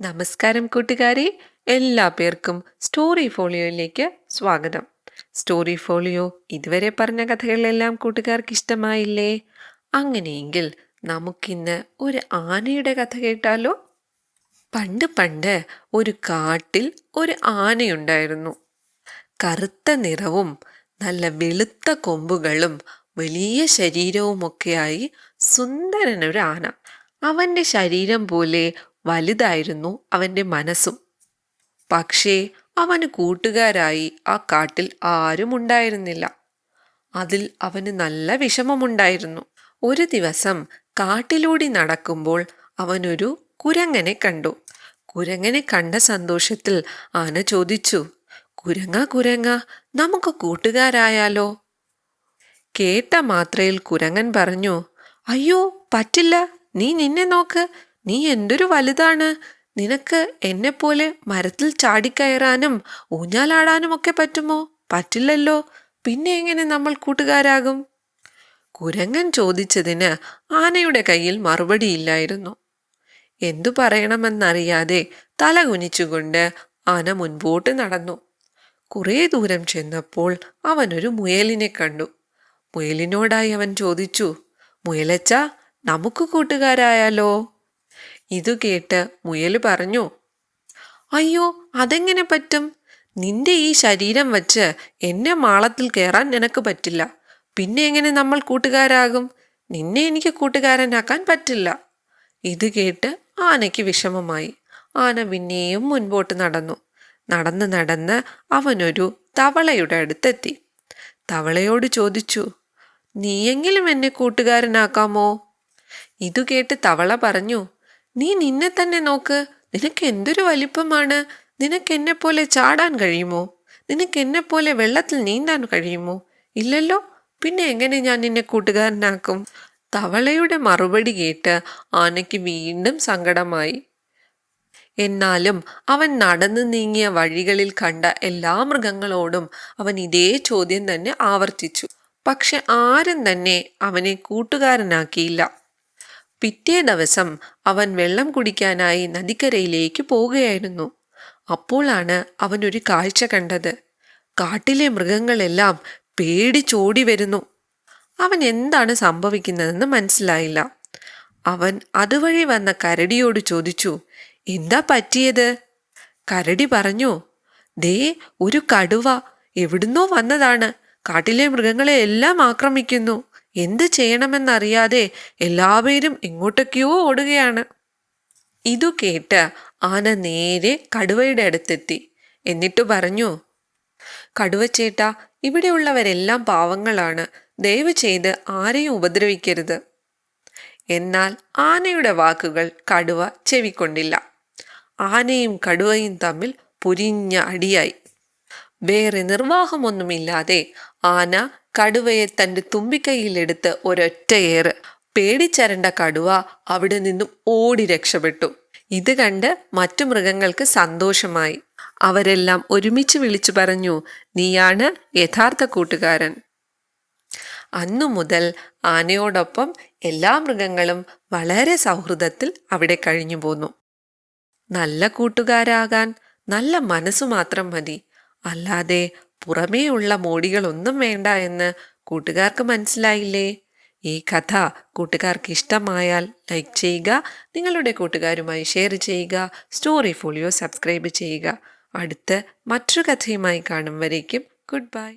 നമസ്കാരം കൂട്ടുകാരെ എല്ലാ പേർക്കും സ്റ്റോറി ഫോളിയോയിലേക്ക് സ്വാഗതം. സ്റ്റോറി ഫോളിയോ ഇതുവരെ പറഞ്ഞ കഥകളെല്ലാം കൂട്ടുകാർക്ക് ഇഷ്ടമായില്ലേ അങ്ങനെയെങ്കിൽ നമുക്കിന്ന് ഒരു ആനയുടെ കഥ കേട്ടാലോ? പണ്ട് പണ്ട് ഒരു കാട്ടിൽ ഒരു ആനയുണ്ടായിരുന്നു. കറുത്ത നിറവും നല്ല വെളുത്ത കൊമ്പുകളും വലിയ ശരീരവുമൊക്കെയായി സുന്ദരനൊരു ആന. അവന്റെ ശരീരം പോലെ വലുതായിരുന്നു അവന്റെ മനസ്സും. പക്ഷേ അവന് കൂട്ടുകാരായി ആ കാട്ടിൽ ആരും ഉണ്ടായിരുന്നില്ല. അതിൽ അവന് നല്ല വിഷമമുണ്ടായിരുന്നു. ഒരു ദിവസം കാട്ടിലൂടെ നടക്കുമ്പോൾ അവനൊരു കുരങ്ങനെ കണ്ടു. കുരങ്ങനെ കണ്ട സന്തോഷത്തിൽ ആന ചോദിച്ചു കുരങ്ങ കുരങ്ങ നമുക്ക് കൂട്ടുകാരായാലോ? കേട്ട മാത്രയിൽ കുരങ്ങൻ പറഞ്ഞു അയ്യോ പറ്റില്ല നീ നിന്നെ നോക്ക് നീ എന്തൊരു വലുതാണ്. നിനക്ക് എന്നെപ്പോലെ മരത്തിൽ ചാടിക്കയറാനും ഊഞ്ഞാലാടാനും ഒക്കെ പറ്റുമോ? പറ്റില്ലല്ലോ. പിന്നെ എങ്ങനെ നമ്മൾ കൂട്ടുകാരാകും? കുരങ്ങൻ ചോദിച്ചതിന് ആനയുടെ കയ്യിൽ മറുപടിയില്ലായിരുന്നു എന്തു പറയണമെന്നറിയാതെ തല കുനിച്ചുകൊണ്ട് ആന മുൻപോട്ട് നടന്നു. കുറേ ദൂരം ചെന്നപ്പോൾ അവനൊരു മുയലിനെ കണ്ടു. മുയലിനോടായി അവൻ ചോദിച്ചു മുയലച്ച നമുക്ക് കൂട്ടുകാരായാലോ? ഇതു കേട്ട് മുയൽ പറഞ്ഞു അയ്യോ അതെങ്ങനെ പറ്റും? നിന്റെ ഈ ശരീരം വച്ച് എന്നെ മാളത്തിൽ കയറാൻ നിനക്ക് പറ്റില്ല. പിന്നെ എങ്ങനെ നമ്മൾ കൂട്ടുകാരാകും? നിന്നെ എനിക്ക് കൂട്ടുകാരനാക്കാൻ പറ്റില്ല. ഇത് കേട്ട് ആനയ്ക്ക് വിഷമമായി. ആന പിന്നെയും മുൻപോട്ട് നടന്നു. നടന്ന് നടന്ന് അവനൊരു തവളയുടെ അടുത്തെത്തി. തവളയോട് ചോദിച്ചു നീയെങ്കിലും എന്നെ കൂട്ടുകാരനാക്കാമോ? ഇതു കേട്ട് തവള പറഞ്ഞു നീ നിന്നെ തന്നെ നോക്ക്. നിനക്ക് എന്തൊരു വലിപ്പമാണ്? നിനക്ക് എന്നെ പോലെ ചാടാൻ കഴിയുമോ? നിനക്ക് എന്നെ പോലെ വെള്ളത്തിൽ നീന്താൻ കഴിയുമോ? ഇല്ലല്ലോ? പിന്നെ എങ്ങനെ ഞാൻ നിന്നെ കൂട്ടുകാരനാക്കും? തവളയുടെ മറുപടി കേട്ട് ആനയ്ക്ക് വീണ്ടും സങ്കടമായി. എന്നാലും അവൻ നടന്നു നീങ്ങിയ വഴികളിൽ കണ്ട എല്ലാ മൃഗങ്ങളോടും അവൻ ഇതേ ചോദ്യം തന്നെ ആവർത്തിച്ചു. പക്ഷെ ആരും തന്നെ അവനെ കൂട്ടുകാരനാക്കിയില്ല. പിറ്റേ ദിവസം അവൻ വെള്ളം കുടിക്കാനായി നദിക്കരയിലേക്ക് പോവുകയായിരുന്നു. അപ്പോഴാണ് അവൻ ഒരു കാഴ്ച കണ്ടത്. കാട്ടിലെ മൃഗങ്ങളെല്ലാം പേടിച്ചോടി വരുന്നു. അവൻ എന്താണ് സംഭവിക്കുന്നതെന്ന് മനസ്സിലായില്ല. അവൻ അതുവഴി വന്ന കരടിയോട് ചോദിച്ചു എന്താ പറ്റിയത്? കരടി പറഞ്ഞു ദേ ഒരു കടുവ എവിടുന്നോ വന്നതാണ്. കാട്ടിലെ മൃഗങ്ങളെ എല്ലാം ആക്രമിക്കുന്നു. എന്ത് ചെയ്യണമെന്നറിയാതെ എല്ലാവരും എങ്ങോട്ടൊക്കെയോ ഓടുകയാണ്. ഇതു കേട്ട് ആന നേരെ കടുവയുടെ അടുത്തെത്തി. എന്നിട്ട് പറഞ്ഞു കടുവച്ചേട്ട ഇവിടെയുള്ളവരെല്ലാം പാവങ്ങളാണ്. ദയവ് ചെയ്ത് ആരെയും ഉപദ്രവിക്കരുത് എന്നാൽ ആനയുടെ വാക്കുകൾ കടുവ ചെവിക്കൊണ്ടില്ല. ആനയും കടുവയും തമ്മിൽ പൊരിഞ്ഞ അടിയായി. വേറെ നിർവാഹമൊന്നുമില്ലാതെ ആന കടുവയെ തന്റെ തുമ്പിക്കൈയിലെടുത്ത് ഒരൊറ്റയേറ് പേടിച്ചരണ്ട കടുവ അവിടെ നിന്നും ഓടി രക്ഷപ്പെട്ടു. ഇത് കണ്ട് മറ്റു മൃഗങ്ങൾക്ക് സന്തോഷമായി. അവരെല്ലാം ഒരുമിച്ച് വിളിച്ചു പറഞ്ഞു നീയാണ് യഥാർത്ഥ കൂട്ടുകാരൻ. അന്നു മുതൽ ആനയോടൊപ്പം എല്ലാ മൃഗങ്ങളും വളരെ സൗഹൃദത്തിൽ അവിടെ കഴിഞ്ഞു പോന്നു നല്ല കൂട്ടുകാരാകാൻ നല്ല മനസ്സു മാത്രം മതി. അല്ലാതെ പുറമേയുള്ള മോടികളൊന്നും വേണ്ട എന്ന് കൂട്ടുകാർക്ക് മനസ്സിലായില്ലേ? ഈ കഥ കൂട്ടുകാർക്ക് ഇഷ്ടമായാൽ ലൈക്ക് ചെയ്യുക നിങ്ങളുടെ കൂട്ടുകാരുമായി ഷെയർ ചെയ്യുക സ്റ്റോറി ഫോളിയോ സബ്സ്ക്രൈബ് ചെയ്യുക. അടുത്ത് മറ്റൊരു കഥയുമായി കാണും വരേക്കും. Good bye.